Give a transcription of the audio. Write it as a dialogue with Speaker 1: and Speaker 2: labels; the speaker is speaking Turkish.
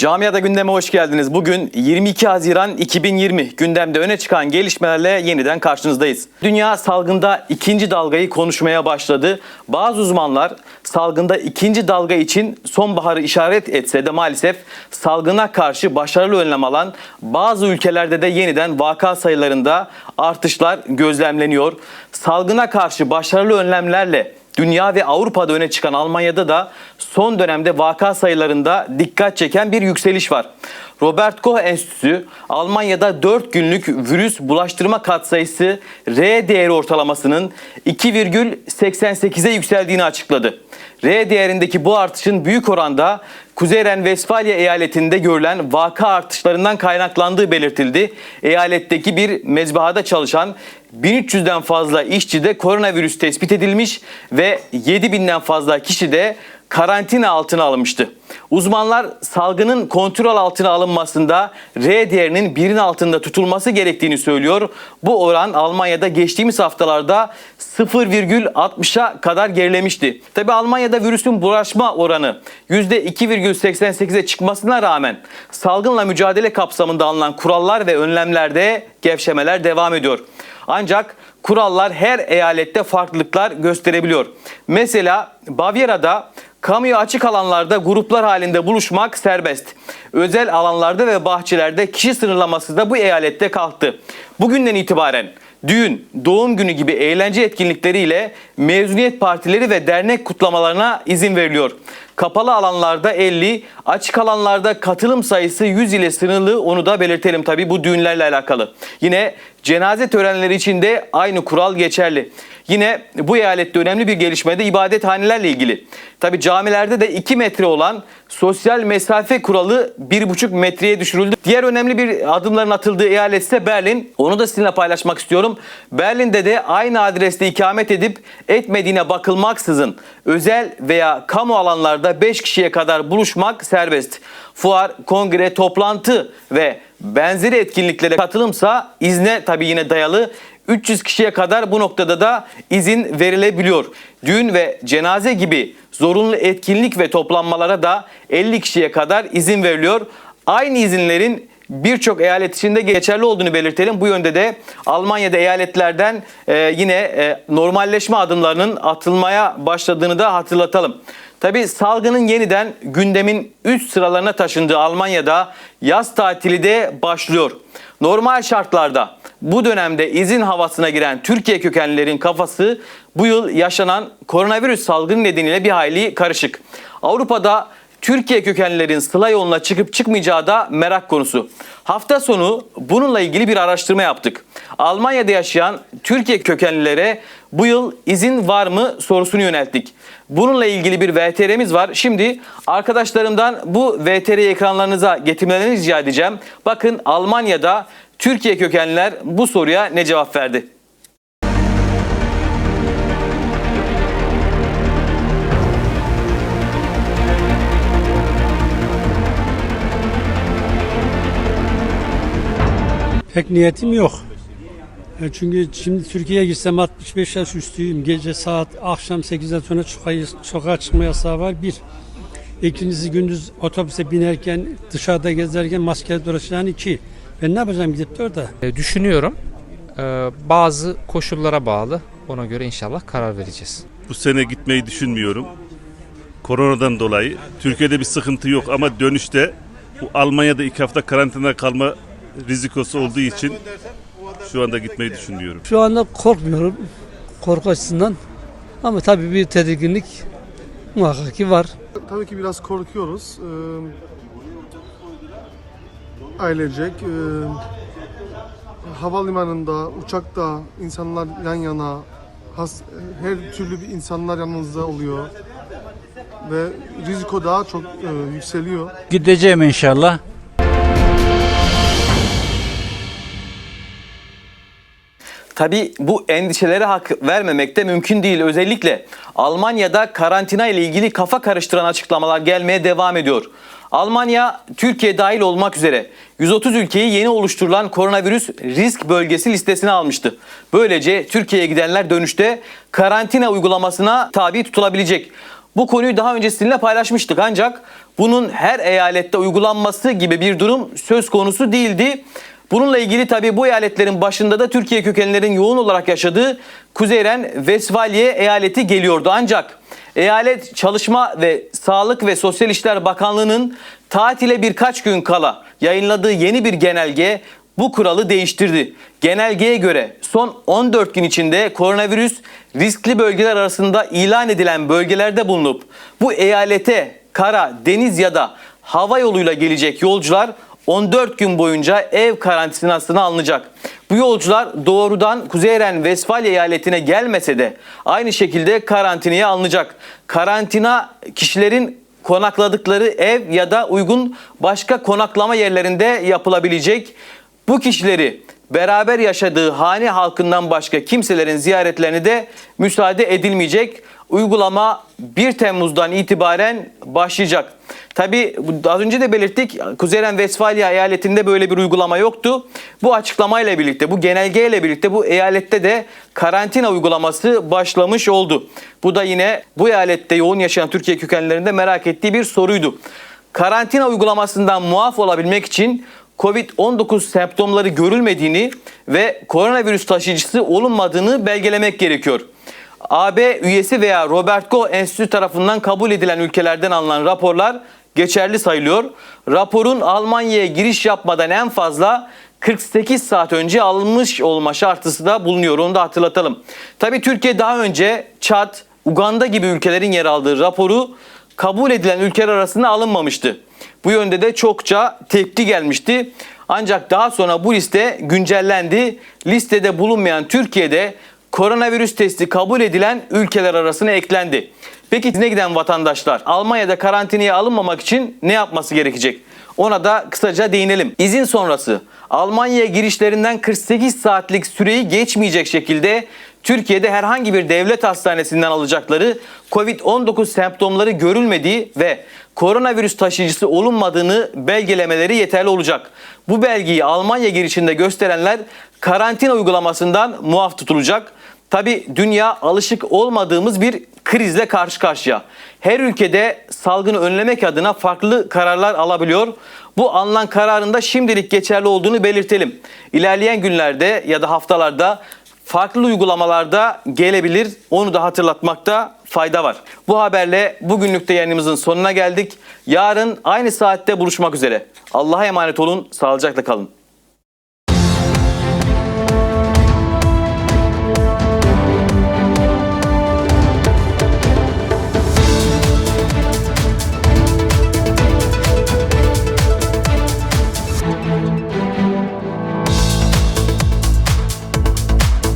Speaker 1: Camiada gündeme hoş geldiniz. Bugün 22 Haziran 2020 gündemde öne çıkan gelişmelerle yeniden karşınızdayız. Dünya salgında ikinci dalgayı konuşmaya başladı. Bazı uzmanlar salgında ikinci dalga için sonbaharı işaret etse de maalesef salgına karşı başarılı önlem alan bazı ülkelerde de yeniden vaka sayılarında artışlar gözlemleniyor. Salgına karşı başarılı önlemlerle Dünya ve Avrupa'da öne çıkan Almanya'da da son dönemde vaka sayılarında dikkat çeken bir yükseliş var. Robert Koch Enstitüsü Almanya'da 4 günlük virüs bulaştırma katsayısı R değeri ortalamasının 2,88'e yükseldiğini açıkladı. R değerindeki bu artışın büyük oranda Kuzey Ren-Vesfalya eyaletinde görülen vaka artışlarından kaynaklandığı belirtildi. Eyaletteki bir mezbahada çalışan 1300'den fazla işçide koronavirüs tespit edilmiş ve 7000'den fazla kişi de karantina altına alınmıştı. Uzmanlar salgının kontrol altına alınmasında R değerinin birin altında tutulması gerektiğini söylüyor. Bu oran Almanya'da geçtiğimiz haftalarda 0,60'a kadar gerilemişti. Tabi Almanya'da virüsün bulaşma oranı %2,88'e çıkmasına rağmen salgınla mücadele kapsamında alınan kurallar ve önlemlerde gevşemeler devam ediyor. Ancak kurallar her eyalette farklılıklar gösterebiliyor. Mesela Bavyera'da kamuya açık alanlarda gruplar halinde buluşmak serbest. Özel alanlarda ve bahçelerde kişi sınırlaması da bu eyalette kalktı. Bugünden itibaren düğün, doğum günü gibi eğlence etkinlikleriyle mezuniyet partileri ve dernek kutlamalarına izin veriliyor. Kapalı alanlarda 50, açık alanlarda katılım sayısı 100 ile sınırlı onu da belirtelim tabii bu düğünlerle alakalı. Yine cenaze törenleri için de aynı kural geçerli. Yine bu eyalette önemli bir gelişme de ibadethanelerle ilgili. Tabi camilerde de 2 metre olan sosyal mesafe kuralı 1,5 metreye düşürüldü. Diğer önemli bir adımların atıldığı eyalet ise Berlin. Onu da sizinle paylaşmak istiyorum. Berlin'de de aynı adreste ikamet edip etmediğine bakılmaksızın özel veya kamu alanlarda 5 kişiye kadar buluşmak serbest. Fuar, kongre, toplantı ve benzeri etkinliklere katılımsa izne tabi yine dayalı 300 kişiye kadar bu noktada da izin verilebiliyor. Düğün ve cenaze gibi zorunlu etkinlik ve toplanmalara da 50 kişiye kadar izin veriliyor. Aynı izinlerin birçok eyalet içinde geçerli olduğunu belirtelim. Bu yönde de Almanya'da eyaletlerden e, yine e, normalleşme adımlarının atılmaya başladığını da hatırlatalım. Tabi salgının yeniden gündemin üst sıralarına taşındığı Almanya'da yaz tatili de başlıyor. Normal şartlarda bu dönemde izin havasına giren Türkiye kökenlilerin kafası bu yıl yaşanan koronavirüs salgını nedeniyle bir hayli karışık. Avrupa'da Türkiye kökenlilerin sıla yoluna çıkıp çıkmayacağı da merak konusu. Hafta sonu bununla ilgili bir araştırma yaptık. Almanya'da yaşayan Türkiye kökenlilere bu yıl izin var mı sorusunu yönelttik. Bununla ilgili bir VTR'miz var. Şimdi arkadaşlarımdan bu VTR'yi ekranlarınıza getirmelerini rica edeceğim. Bakın Almanya'da Türkiye kökenliler bu soruya ne cevap verdi?
Speaker 2: Pek niyetim yok. E, Çünkü şimdi Türkiye'ye gitsem 65 yaş üstüyüm. Gece saat akşam 8'den sonra sokağa, sokağa çıkma yasağı var. Bir. İkincisi gündüz otobüse binerken dışarıda gezerken maskeli dolaşan iki. Ben ne yapacağım gidip de orada?
Speaker 3: E, Düşünüyorum. E, Bazı koşullara bağlı. Ona göre inşallah karar vereceğiz.
Speaker 4: Bu sene gitmeyi düşünmüyorum. Koronadan dolayı. Türkiye'de bir sıkıntı yok ama dönüşte bu Almanya'da iki hafta karantina kalma rizikosu olduğu için şu anda gitmeyi düşünmüyorum.
Speaker 5: Şu anda korkmuyorum korku açısından. Ama tabii bir tedirginlik muhakkak ki var.
Speaker 6: Tabii ki biraz korkuyoruz. Ee, ailecek. Ee, havalimanında, uçakta insanlar yan yana, has, her türlü bir insanlar yanınızda oluyor. Ve riziko daha çok e, yükseliyor.
Speaker 7: Gideceğim inşallah.
Speaker 1: Tabi bu endişelere hak vermemek de mümkün değil. Özellikle Almanya'da karantina ile ilgili kafa karıştıran açıklamalar gelmeye devam ediyor. Almanya, Türkiye dahil olmak üzere 130 ülkeyi yeni oluşturulan koronavirüs risk bölgesi listesine almıştı. Böylece Türkiye'ye gidenler dönüşte karantina uygulamasına tabi tutulabilecek. Bu konuyu daha önce sizinle paylaşmıştık ancak bunun her eyalette uygulanması gibi bir durum söz konusu değildi. Bununla ilgili tabii bu eyaletlerin başında da Türkiye kökenlerin yoğun olarak yaşadığı Kuzeyren Vesvalye eyaleti geliyordu. Ancak eyalet Çalışma ve Sağlık ve Sosyal İşler Bakanlığı'nın tatile birkaç gün kala yayınladığı yeni bir genelge bu kuralı değiştirdi. Genelgeye göre son 14 gün içinde koronavirüs riskli bölgeler arasında ilan edilen bölgelerde bulunup bu eyalete kara, deniz ya da hava yoluyla gelecek yolcular 14 gün boyunca ev karantinasına alınacak. Bu yolcular doğrudan Kuzeyren Vesfalya eyaletine gelmese de aynı şekilde karantinaya alınacak. Karantina kişilerin konakladıkları ev ya da uygun başka konaklama yerlerinde yapılabilecek. Bu kişileri beraber yaşadığı hane halkından başka kimselerin ziyaretlerine de müsaade edilmeyecek. Uygulama 1 Temmuz'dan itibaren başlayacak. Tabi az önce de belirttik Kuzeyren Vesfalya eyaletinde böyle bir uygulama yoktu. Bu açıklamayla birlikte bu genelgeyle birlikte bu eyalette de karantina uygulaması başlamış oldu. Bu da yine bu eyalette yoğun yaşayan Türkiye kökenlerinde merak ettiği bir soruydu. Karantina uygulamasından muaf olabilmek için Covid-19 semptomları görülmediğini ve koronavirüs taşıyıcısı olunmadığını belgelemek gerekiyor. AB üyesi veya Robert Koch Enstitüsü tarafından kabul edilen ülkelerden alınan raporlar geçerli sayılıyor. Raporun Almanya'ya giriş yapmadan en fazla 48 saat önce alınmış olma şartısı da bulunuyor. Onu da hatırlatalım. Tabii Türkiye daha önce Çad, Uganda gibi ülkelerin yer aldığı raporu kabul edilen ülkeler arasında alınmamıştı. Bu yönde de çokça tepki gelmişti. Ancak daha sonra bu liste güncellendi. Listede bulunmayan Türkiye'de koronavirüs testi kabul edilen ülkeler arasına eklendi. Peki izne giden vatandaşlar Almanya'da karantinaya alınmamak için ne yapması gerekecek? Ona da kısaca değinelim. İzin sonrası Almanya'ya girişlerinden 48 saatlik süreyi geçmeyecek şekilde Türkiye'de herhangi bir devlet hastanesinden alacakları Covid-19 semptomları görülmediği ve koronavirüs taşıyıcısı olunmadığını belgelemeleri yeterli olacak. Bu belgeyi Almanya girişinde gösterenler karantina uygulamasından muaf tutulacak. Tabi dünya alışık olmadığımız bir krizle karşı karşıya. Her ülkede salgını önlemek adına farklı kararlar alabiliyor. Bu alınan kararın da şimdilik geçerli olduğunu belirtelim. İlerleyen günlerde ya da haftalarda farklı uygulamalarda gelebilir. Onu da hatırlatmakta fayda var. Bu haberle bugünlük de yayınımızın sonuna geldik. Yarın aynı saatte buluşmak üzere. Allah'a emanet olun, sağlıcakla kalın.